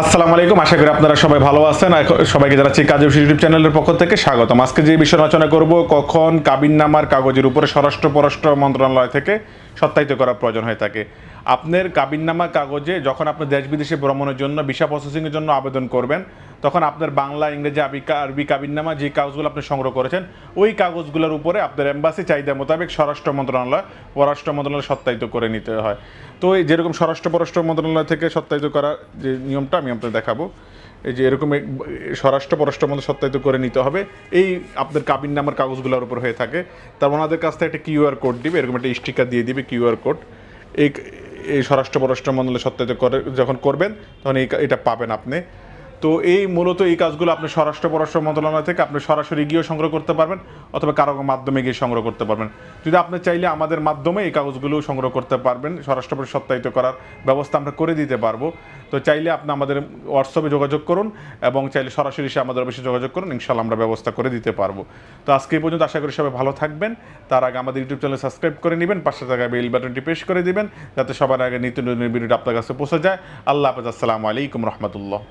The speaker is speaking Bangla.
আসসালামু আলাইকুম। আশা করি আপনারা সবাই ভালো আছেন। সবাইকে জানাচ্ছি কাজী ইউটিউব চ্যানেলের পক্ষ থেকে স্বাগতম আজকে যে বিষয় আলোচনা করব, কখন কাবিন নামার কাগজের উপরে স্বরাষ্ট্র পররাষ্ট্র মন্ত্রণালয় থেকে সত্যায়িত করা প্রয়োজন হয়ে থাকে। আপনার কাবিননামা কাগজে যখন আপনি দেশ বিদেশে ভ্রমণের জন্য ভিসা প্রসেসিংয়ের জন্য আবেদন করবেন, তখন আপনার বাংলা, ইংরেজি, আরবি কাবিননামা যে কাগজগুলো আপনি সংগ্রহ করেছেন, ওই কাগজগুলোর উপরে আপনার এম্বাসি চাহিদা মোতাবেক স্বরাষ্ট্র মন্ত্রণালয়, পররাষ্ট্র মন্ত্রণালয় সত্যায়িত করে নিতে হয়। তো এই যেরকম স্বরাষ্ট্র, পররাষ্ট্র মন্ত্রণালয় থেকে সত্যায়িত করার যে নিয়মটা আমি আপনাকে দেখাবো, এই যে এরকম স্বরাষ্ট্র, পররাষ্ট্র মন্ত্রী সত্যায়িত করে নিতে হবে, এই আপনার কাবিন নামার কাগজগুলোর উপর হয়ে থাকে। তার ওনাদের কাছ থেকে একটা কিউআর কোড দিবে, এরকম একটা স্টিকার দিয়ে দিবে কিউআর কোড এই এই স্বরাষ্ট্র পররাষ্ট্র মন্ত্রণালয় সত্যায়িত করে যখন করবেন তখন এটা পাবেন আপনি। তো এই মূলত এই কাজগুলো আপনি স্বরাষ্ট্র পররাষ্ট্র মন্ত্রণালয় থেকে আপনি সরাসরি গিয়েও সংগ্রহ করতে পারবেন অথবা কারও মাধ্যমে গিয়ে সংগ্রহ করতে পারবেন। যদি আপনি চাইলে আমাদের মাধ্যমে এই কাগজগুলো সংগ্রহ করতে পারবেন, স্বরাষ্ট্র সত্যায়িত করার ব্যবস্থা আমরা করে দিতে পারব। তো চাইলে আপনি আমাদের হোয়াটসঅ্যাপে যোগাযোগ করুন এবং চাইলে সরাসরি এসে আমাদের অফিসে যোগাযোগ করুন ইনশাল্লাহ আমরা ব্যবস্থা করে দিতে পারব। তো আজকে এই পর্যন্ত আশা করি সবাই ভালো থাকবেন। তার আগে আমাদের ইউটিউব চ্যানেল সাবস্ক্রাইব করে নেবেন, পাশে থাকা বেল বাটনটি প্রেস করে দিবেন, যাতে সবার আগে নিত্য নতুন ভিডিওটা আপনার কাছে পৌঁছে যায়। আল্লাহ হাফেজ, আসসালামু আলাইকুম রহমতুল্লাহ।